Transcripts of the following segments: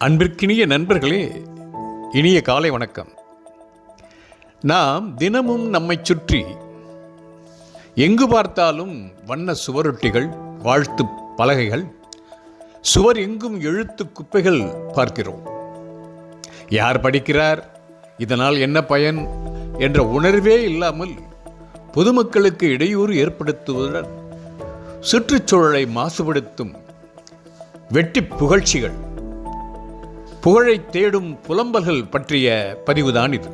அன்பிற்கினிய நண்பர்களே இனிய காலை வணக்கம். நாம் தினமும் நம்மை சுற்றி எங்கு பார்த்தாலும் வண்ண சுவரொட்டிகள் வாழ்த்து பலகைகள் சுவர் எங்கும் எழுத்து குப்பைகள் பார்க்கிறோம். யார் படிக்கிறார்? இதனால் என்ன பயன்? என்ற உணர்வே இல்லாமல் பொதுமக்களுக்கு இடையூறு ஏற்படுத்துவதுடன் சுற்றுச்சூழலை மாசுபடுத்தும் வெட்டி புகழ்ச்சிகள் புகழை தேடும் புலம்பல்கள் பற்றிய பதிவுதான் இது.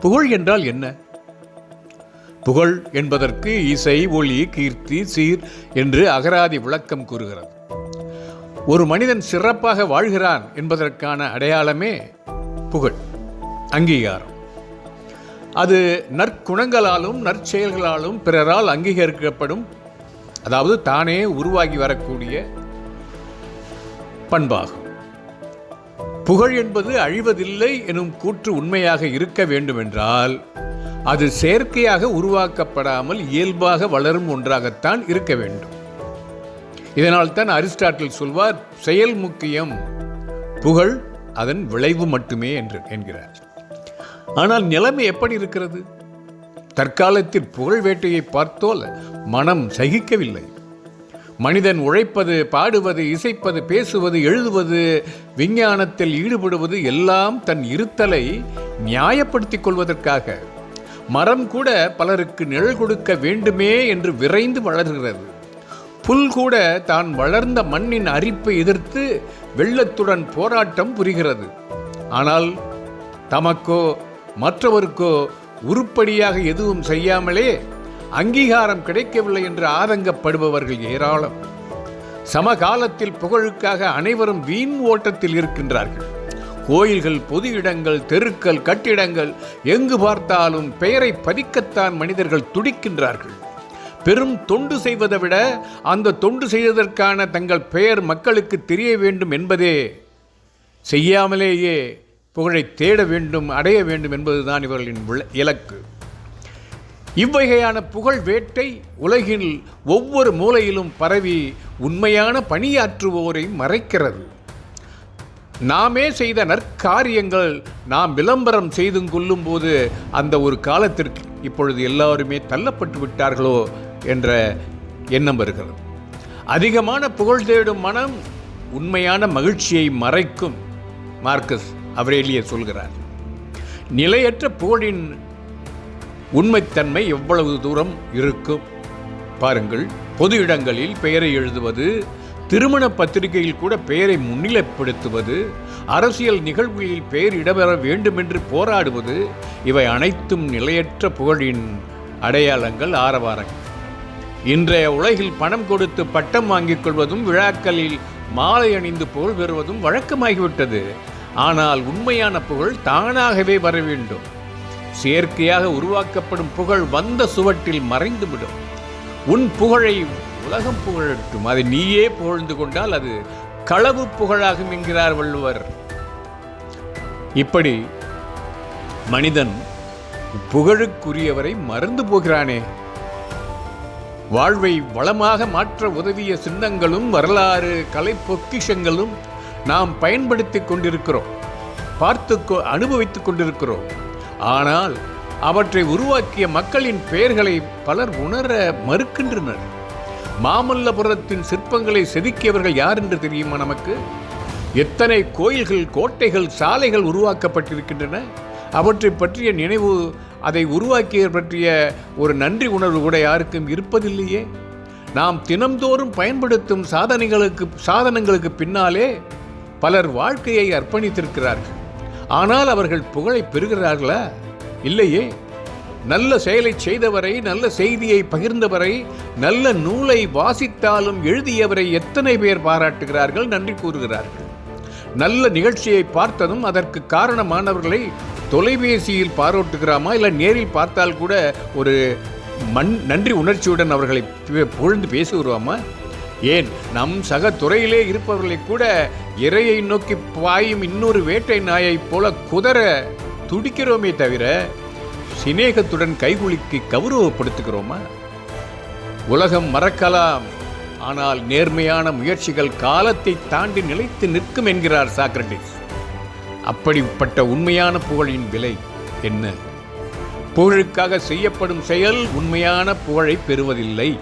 புகழ் என்றால் என்ன? புகழ் என்பதற்கு இசை ஒளி கீர்த்தி சீர் என்று அகராதி விளக்கம் கூறுகிறது. ஒரு மனிதன் சிறப்பாக வாழ்கிறான் என்பதற்கான அடையாளமே புகழ் அங்கீகாரம். அது நற்குணங்களாலும் நற்செயல்களாலும் பிறரால் அங்கீகரிக்கப்படும் அதாவது தானே உருவாகி வரக்கூடிய பண்பாகும். புகழ் என்பது அழிவதில்லை எனும் கூற்று உண்மையாக இருக்க வேண்டுமென்றால் அது செயற்கையாக உருவாக்கப்படாமல் இயல்பாக வளரும் ஒன்றாகத்தான் இருக்க வேண்டும். இதனால் தான் அரிஸ்டாட்டில் சொல்வார் செயல் முக்கியம் புகழ் அதன் விளைவு மட்டுமே என்று என்கிறார். ஆனால் நிலைமை எப்படி இருக்கிறது? தற்காலத்தில் புகழ் வேட்டையை பார்த்தோல் மனம் சகிக்கவில்லை. மனிதன் உழைப்பது பாடுவது இசைப்பது பேசுவது எழுதுவது விஞ்ஞானத்தில் ஈடுபடுவது எல்லாம் தன் இருத்தலை நியாயப்படுத்திக் கொள்வதற்காக. மரம் கூட பலருக்கு நிழல் கொடுக்க வேண்டுமே என்று விரைந்து வளர்கிறது. புல் கூட தான் வளர்ந்த மண்ணின் அரிப்பை எதிர்த்து வெள்ளத்துடன் போராட்டம் புரிகிறது. ஆனால் தமக்கோ மற்றவருக்கோ உருப்படியாக எதுவும் செய்யாமலே அங்கீகாரம் கிடைக்கவில்லை என்று ஆதங்கப்படுபவர்கள் ஏராளம். சமகாலத்தில் புகழுக்காக அனைவரும் வீண் ஓட்டத்தில் இருக்கின்றார்கள். கோயில்கள் பொது இடங்கள் தெருக்கள் கட்டிடங்கள் எங்கு பார்த்தாலும் பெயரை பதிக்கத்தான் மனிதர்கள் துடிக்கின்றார்கள். பெரும் தொண்டு செய்வதை விட அந்த தொண்டு செய்வதற்கான தங்கள் பெயர் மக்களுக்கு தெரிய வேண்டும் என்பதே செய்யாமலேயே புகழை தேட வேண்டும் அடைய வேண்டும் என்பதுதான் இவர்களின் இலக்கு. இவ்வகையான புகழ் வேட்டை உலகில் ஒவ்வொரு மூலையிலும் பரவி உண்மையான பணியாற்றுவோரை மறைக்கிறது. நாமே செய்த நற்காரியங்கள் நாம் விளம்பரம் செய்து கொள்ளும்போது அந்த ஒரு காலத்திற்கு இப்பொழுது எல்லாருமே தள்ளப்பட்டு விட்டார்களோ என்ற எண்ணம் வருகிறது. அதிகமான புகழ் தேடும் மனம் உண்மையான மகிழ்ச்சியை மறைக்கும் மார்க்கஸ் அவரேலியே சொல்கிறார். நிலையற்ற புகழின் உண்மைத்தன்மை எவ்வளவு தூரம் இருக்கும்? பாருங்கள் பொது இடங்களில் பெயரை எழுதுவது திருமண பத்திரிகையில் கூட பெயரை முன்னிலைப்படுத்துவது அரசியல் நிகழ்வுகளில் பெயர் இடம்பெற வேண்டுமென்று போராடுவது இவை அனைத்தும் நிலையற்ற புகழின் அடையாளங்கள் ஆரவாரங்கள் இன்றைய உலகில் பணம் கொடுத்து பட்டம் வாங்கிக் கொள்வதும் விழாக்களில் மாலை அணிந்து புகழ் பெறுவதும் வழக்கமாகிவிட்டது. ஆனால் உண்மையான புகழ் தானாகவே வர வேண்டும். செயற்கையாக உருவாக்கப்படும் புகழ் வந்த சுவட்டில் மறைந்துவிடும். உன் புகழை உலகம் புகழட்டும் அதை நீயே புகழ்ந்து கொண்டால் அது களவு புகழாகும் என்கிறார் வள்ளுவர். இப்படி மனிதன் புகழுக்குரியவரை மறந்து போகிறானே. வாழ்வை வளமாக மாற்ற உதவிய சின்னங்களும் வரலாறு கலை பொக்கிஷங்களும் நாம் பயன்படுத்தி கொண்டிருக்கிறோம். பார்த்து அனுபவித்துக் கொண்டிருக்கிறோம். ஆனால் அவற்றை உருவாக்கிய மக்களின் பெயர்களை பலர் உணர மறுக்கின்றனர். மாமல்லபுரத்தின் சிற்பங்களை செதுக்கியவர்கள் யார் என்று தெரியுமா நமக்கு? எத்தனை கோயில்கள் கோட்டைகள் சாலைகள் உருவாக்கப்பட்டிருக்கின்றன? அவற்றை பற்றிய நினைவு அதை உருவாக்கியவர் பற்றிய ஒரு நன்றி உணர்வு கூட யாருக்கும் இருப்பதில்லையே. நாம் தினம்தோறும் பயன்படுத்தும் சாதனைகளுக்கு சாதனங்களுக்கு பின்னாலே பலர் வாழ்க்கையை அர்ப்பணித்திருக்கிறார்கள். ஆனால் அவர்கள் புகழை பெறுகிறார்களா? இல்லையே. நல்ல செயலை செய்தவரை நல்ல செய்தியை பகிர்ந்தவரை நல்ல நூலை வாசித்தாலும் எழுதியவரை எத்தனை பேர் பாராட்டுகிறார்கள் நன்றி கூறுகிறார்கள். நல்ல நிகழ்ச்சியை பார்த்ததும் அதற்கு காரணமானவர்களை தொலைபேசியில் பாராட்டுகிறாமா? இல்லை நேரில் பார்த்தால் கூட ஒரு மண் நன்றி உணர்ச்சியுடன் அவர்களை புகழ்ந்து புகழ்ந்து பேசுகிறோமா? ஏன் நம் சக துறையிலே இருப்பவர்களை கூட இரையை நோக்கி பாயும் இன்னொரு வேட்டை நாயைப் போல குதற துடிக்கிறோமே தவிர சிநேகத்துடன் கைகுலுக்கி கௌரவப்படுத்துகிறோமா? உலகம் மறக்கலாம். ஆனால் நேர்மையான முயற்சிகள் காலத்தை தாண்டி நிலைத்து நிற்கும் என்கிறார் சாக்ரட்டிஸ் அப்படிப்பட்ட உண்மையான புகழின் விலை என்ன? புகழுக்காக செய்யப்படும் செயல் உண்மையான புகழை பெறுவதில்லை.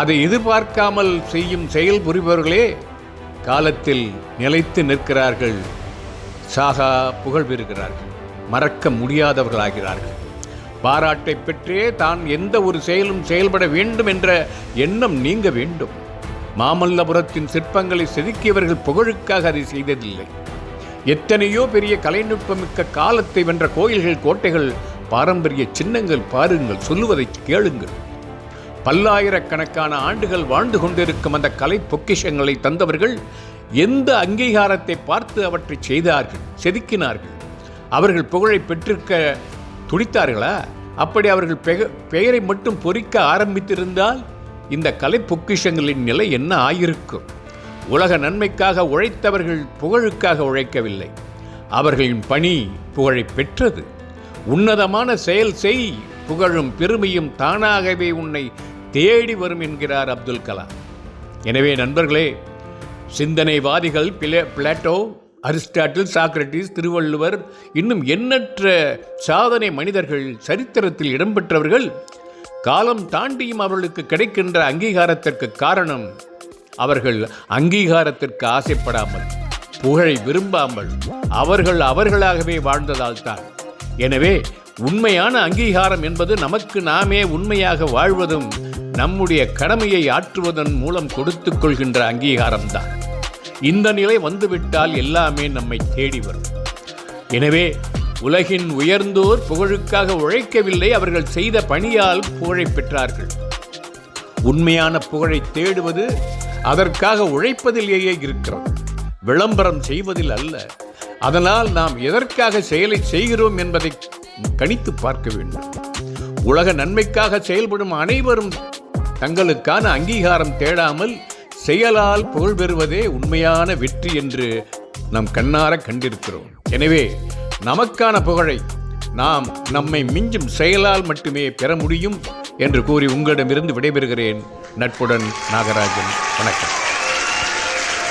அதை எதிர்பார்க்காமல் செய்யும் செயல் புரிபவர்களே காலத்தில் நிலைத்து நிற்கிறார்கள். சாகா புகழ் பெறுகிறார்கள். மறக்க முடியாதவர்களாகிறார்கள். பாராட்டை பெற்றே தான் எந்த ஒரு செயலும் செயல்பட வேண்டும் என்ற எண்ணம் நீங்க வேண்டும். மாமல்லபுரத்தின் சிற்பங்களை செதுக்கியவர்கள் புகழுக்காக அதை செய்ததில்லை. எத்தனையோ பெரிய கலைநுட்பமிக்க காலத்தை வென்ற கோயில்கள் கோட்டைகள் பாரம்பரிய சின்னங்கள் பாருங்கள் சொல்லுவதை கேளுங்கள். பல்லாயிரக்கணக்கான ஆண்டுகள் வாழ்ந்து கொண்டிருக்கும் அந்த கலை பொக்கிஷங்களை தந்தவர்கள் எந்த அங்கீகாரத்தை பார்த்து அவற்றை செய்தார்கள் செதுக்கினார்கள்? அவர்கள் புகழை பெற்றிருக்க துடித்தார்களா? அப்படி அவர்கள் பெக- பெயரை மட்டும் பொறிக்க ஆரம்பித்திருந்தால் இந்த கலை பொக்கிஷங்களின் நிலை என்ன ஆயிருக்கும்? உலக நன்மைக்காக உழைத்தவர்கள் புகழுக்காக உழைக்கவில்லை. அவர்களின் பணி புகழை பெற்றது. உன்னதமான செயல் செய் புகழும் பெருமையும் தானாகவே உன்னை தேடி வரும் என்கிறார் அப்துல் கலாம். எனவே நண்பர்களே சிந்தனைவாதிகள் பிளே பிளாட்டோ அரிஸ்டாட்டில் சாக்ரட்டிஸ் திருவள்ளுவர் இன்னும் எண்ணற்ற சாதனை மனிதர்கள் சரித்திரத்தில் இடம்பெற்றவர்கள் காலம் தாண்டியும் அவர்களுக்கு கிடைக்கின்ற அங்கீகாரத்திற்கு காரணம் அவர்கள் அங்கீகாரத்திற்கு ஆசைப்படாமல் புகழை விரும்பாமல் அவர்கள் அவர்களாகவே வாழ்ந்ததால் தான். எனவே உண்மையான அங்கீகாரம் என்பது நமக்கு நாமே உண்மையாக வாழ்வதும் நம்முடைய கடமையை ஆற்றுவதன் மூலம் கொடுத்துக் கொள்கின்ற அங்கீகாரம்தான். இந்த நிலை வந்துவிட்டால் எல்லாமே நம்மை தேடி வரும். எனவே உலகின் உயர்ந்தோர் புகழுக்காக உழைக்கவில்லை அவர்கள் செய்த பணியால் புகழை பெற்றார்கள். உண்மையான புகழை தேடுவது அதற்காக உழைப்பதிலேயே இருக்கிறது. விளம்பரம் செய்வதில் அல்ல. அதனால் நாம் எதற்காக செயலை செய்கிறோம் என்பதை கணித்து பார்க்க வேண்டும். உலக நன்மைக்காக செயல்படும் அனைவரும் தங்களுக்கான அங்கீகாரம் தேடாமல் செயலால் புகழ் பெறுவதே உண்மையான வெற்றி என்று நாம் கண்ணார கண்டிருக்கிறோம். எனவே நமக்கான புகழை நாம் நம்மை மிஞ்சும் செயலால் மட்டுமே பெற முடியும் என்று கூறி உங்களிடமிருந்து விடைபெறுகிறேன். நட்புடன் நாகராஜன். வணக்கம்.